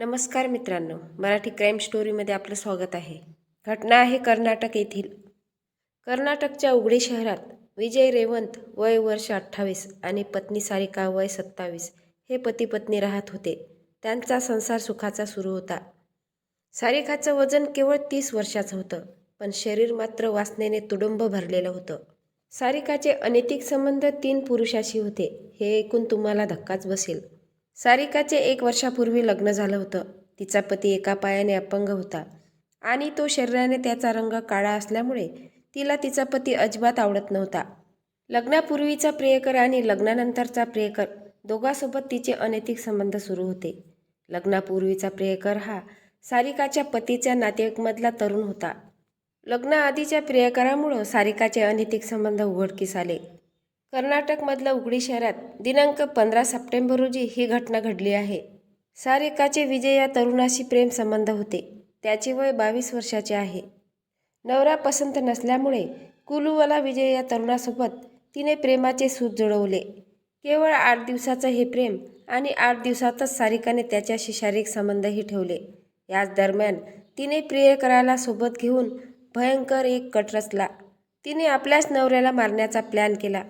नमस्कार मित्रांनो मराठी क्राईम स्टोरीमध्ये आपलं स्वागत आहे. घटना आहे कर्नाटक येथील. कर्नाटकच्या उघडी शहरात विजय रेवंत वय वर्ष अठ्ठावीस आणि पत्नी सारिका वय सत्तावीस हे पती पत्नी राहत होते. त्यांचा संसार सुखाचा सुरू होता. सारिकाचं वजन केवळ तीस वर्षाचं होतं पण शरीर मात्र वासनेने तुडुंब भरलेलं होतं. सारिकाचे अनैतिक संबंध तीन पुरुषाशी होते हे ऐकून तुम्हाला धक्काच बसेल. सारिकाचे एक वर्षापूर्वी लग्न झालं होतं. तिचा पती एका पायाने अपंग होता आणि तो शरीराने त्याचा रंग काळा असल्यामुळे तिला तिचा पती अजिबात आवडत नव्हता. लग्नापूर्वीचा प्रियकर आणि लग्नानंतरचा प्रियकर दोघांसोबत तिचे अनैतिक संबंध सुरू होते. लग्नापूर्वीचा प्रियकर हा सारिकाच्या पतीच्या नातेवाईकमधला तरुण होता. लग्नाआधीच्या प्रियकरामुळं सारिकाचे अनैतिक संबंध उघडकीस आले. कर्नाटकमधल्या उगडी शहरात दिनांक पंधरा सप्टेंबर रोजी ही घटना घडली आहे. सारिकाचे विजय या तरुणाशी प्रेम संबंध होते. त्याचे वय बावीस वर्षाचे आहे. नवरा पसंत नसल्यामुळे कुलूवाला विजय या तरुणासोबत तिने प्रेमाचे सूत जुळवले. केवळ आठ दिवसाचं हे प्रेम आणि आठ दिवसातच सारिकाने त्याच्याशी शारीरिक संबंधही ठेवले. याच दरम्यान तिने प्रियकराला सोबत घेऊन भयंकर एक कट रचला. तिने आपल्याच नवऱ्याला मारण्याचा प्लॅन केला.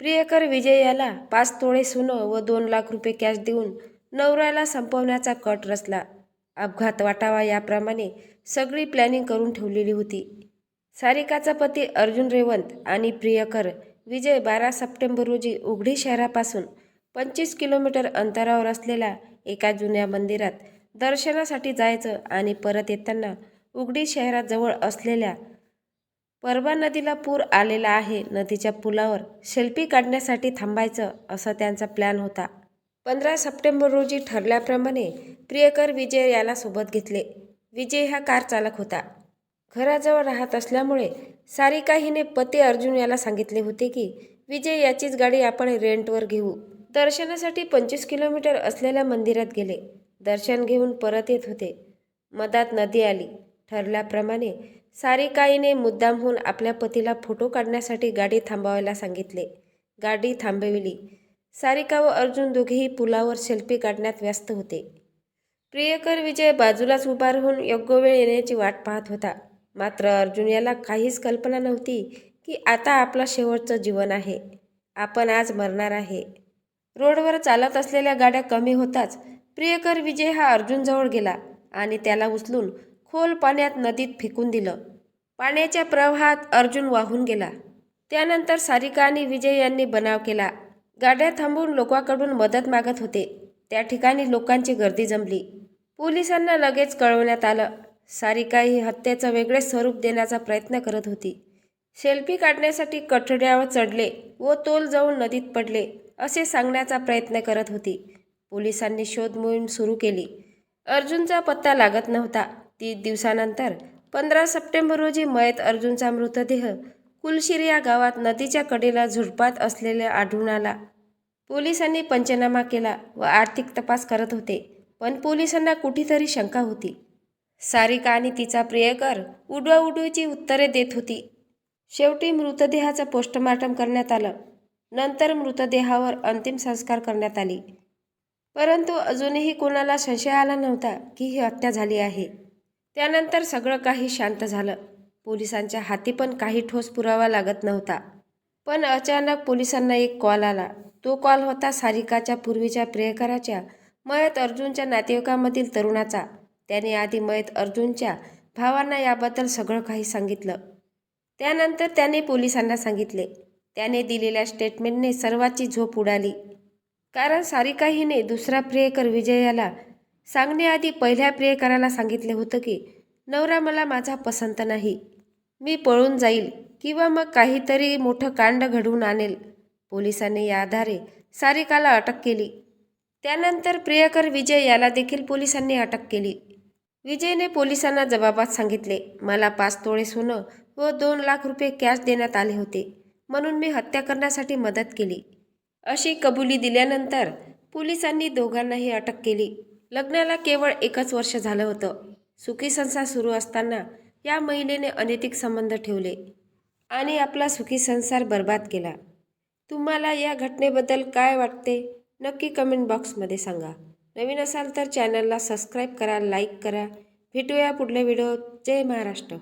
प्रियकर विजय याला पाच तोळे सोनं व दोन लाख रुपये कॅश देऊन नवऱ्याला संपवण्याचा कट रचला. अपघात वाटावा याप्रमाणे सगळी प्लॅनिंग करून ठेवलेली होती. सारिकाचा पती अर्जुन रेवंत आणि प्रियकर विजय बारा सप्टेंबर रोजी उघडी शहरापासून पंचवीस किलोमीटर अंतरावर असलेल्या एका जुन्या मंदिरात दर्शनासाठी जायचं आणि परत येताना उघडी शहराजवळ असलेल्या परवा नदीला पूर आलेला आहे. नदीच्या पुलावर सेल्फी काढण्यासाठी थांबायचं असं त्यांचा प्लॅन होता. पंधरा सप्टेंबर रोजी ठरल्याप्रमाणे प्रियकर विजय याला सोबत घेतले. विजय हा कार चालक होता. घराजवळ राहत असल्यामुळे सारिका हिने पती अर्जुन याला सांगितले होते की विजय याचीच गाडी आपण रेंटवर घेऊ. दर्शनासाठी पंचवीस किलोमीटर असलेल्या मंदिरात गेले. दर्शन घेऊन परत येत होते. मधात नदी आली. ठरल्याप्रमाणे सारिकाईने मुद्दामहून आपल्या पतीला फोटो काढण्यासाठी गाडी थांबवायला सांगितले. गाडी थांबविली. सारिका व अर्जुन दोघेही पुलावर सेल्फी काढण्यात व्यस्त होते. प्रियकर विजय बाजूलाच उभा राहून योग्य वेळ येण्याची वाट पाहत होता. मात्र अर्जुन याला काहीच कल्पना नव्हती की आता आपला शेवटचं जीवन आहे. आपण आज मरणार आहे. रोडवर चालत असलेल्या गाड्या कमी होताच प्रियकर विजय हा अर्जुनजवळ गेला आणि त्याला उचलून खोल पाण्यात नदीत फेकून दिलं. पाण्याच्या प्रवाहात अर्जुन वाहून गेला. त्यानंतर सारिका आणि विजय यांनी बनाव केला. गाड्या थांबून लोकांकडून मदत मागत होते. त्या ठिकाणी लोकांची गर्दी जमली. पोलिसांना लगेच कळवण्यात आलं. सारिका ही हत्येचं वेगळे स्वरूप देण्याचा प्रयत्न करत होती. सेल्फी काढण्यासाठी कठड्यावर चढले व तोल जाऊन नदीत पडले असे सांगण्याचा प्रयत्न करत होती. पोलिसांनी शोध मोहीम सुरू केली. अर्जुनचा पत्ता लागत नव्हता. तीस दिवसानंतर पंधरा सप्टेंबर रोजी मयत अर्जुनचा मृतदेह कुलशीर या गावात नदीच्या कडेला झुडपात असलेल्या आढळून आला. पोलिसांनी पंचनामा केला व आर्थिक तपास करत होते पण पोलिसांना कुठेतरी शंका होती. सारिका आणि तिचा प्रियकर उडवाउडवीची उत्तरे देत होती. शेवटी मृतदेहाचं पोस्टमार्टम करण्यात आलं. नंतर मृतदेहावर अंतिम संस्कार करण्यात आले. परंतु अजूनही कोणाला संशय आला नव्हता की ही हत्या झाली आहे. त्यानंतर सगळं काही शांत झालं. पोलिसांच्या हाती पण काही ठोस पुरावा लागत नव्हता. पण अचानक पोलिसांना एक कॉल आला. तो कॉल होता सारिकाच्या पूर्वीच्या प्रियकराच्या मयत अर्जुनच्या नातेवाईकामधील तरुणाचा. त्याने आधी मयत अर्जुनच्या भावांना याबद्दल सगळं काही सांगितलं. त्यानंतर त्याने पोलिसांना सांगितले. त्याने दिलेल्या स्टेटमेंटने सर्वांची झोप उडाली. कारण सारिका हिने दुसरा प्रियकर विजयाला सांगण्याआधी पहिल्या प्रियकराला सांगितले होतं की नवरा मला माझा पसंत नाही. मी पळून जाईल किंवा मग काहीतरी मोठं कांड घडवून आणेल. पोलिसांनी या आधारे सारिकाला अटक केली. त्यानंतर प्रियकर विजय याला देखील पोलिसांनी अटक केली. विजयने पोलिसांना जबाबात सांगितले मला पाच तोळे सोनं व दोन लाख रुपये कॅश देण्यात आले होते म्हणून मी हत्या करण्यासाठी मदत केली. अशी कबुली दिल्यानंतर पोलिसांनी दोघांनाही अटक केली. लग्नाला केवळ एकच वर्ष झालं होतं. सुखी संसार सुरू असताना या महिलेने अनैतिक संबंध ठेवले आणि आपला सुखी संसार बर्बाद केला. तुम्हाला या घटनेबद्दल काय वाटते? नक्की कमेंट बॉक्समध्ये सांगा. नवीन असाल तर चॅनलला सबस्क्राईब करा लाईक करा. भेटूया पुढल्या व्हिडिओ जय महाराष्ट्र.